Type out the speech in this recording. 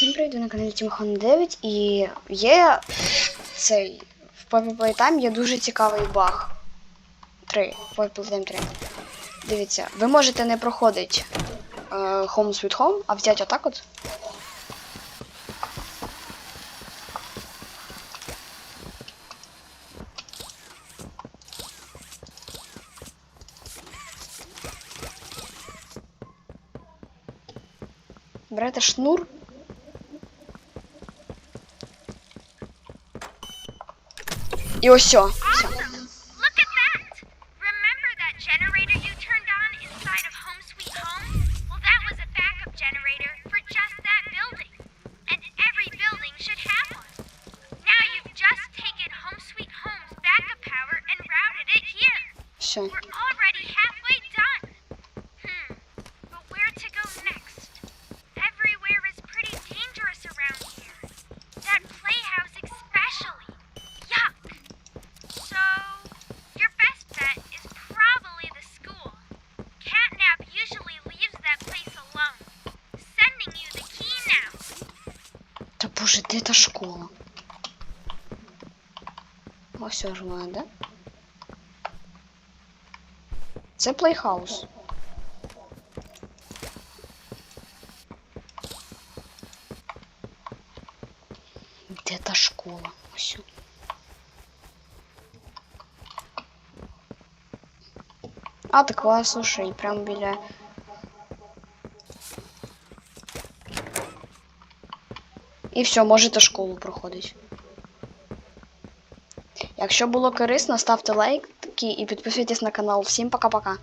Всім привіт, на каналі Тімхон 9 і є цей в Poppy Playtime є дуже цікавий баг. 3. Poppy Playtime 3. Дивіться, ви можете не проходити е, Home Sweet Home, а взяти отак от. Берете шнур. І ось все. все. Look Боже, та школа? Ось ж вона, да? Це плейхаус. Де школа? Ось. А, так клас, слушай, прям біля. І все, можете школу проходити. Якщо було корисно, ставте лайки і підписуйтесь на канал. Всім пока-пока.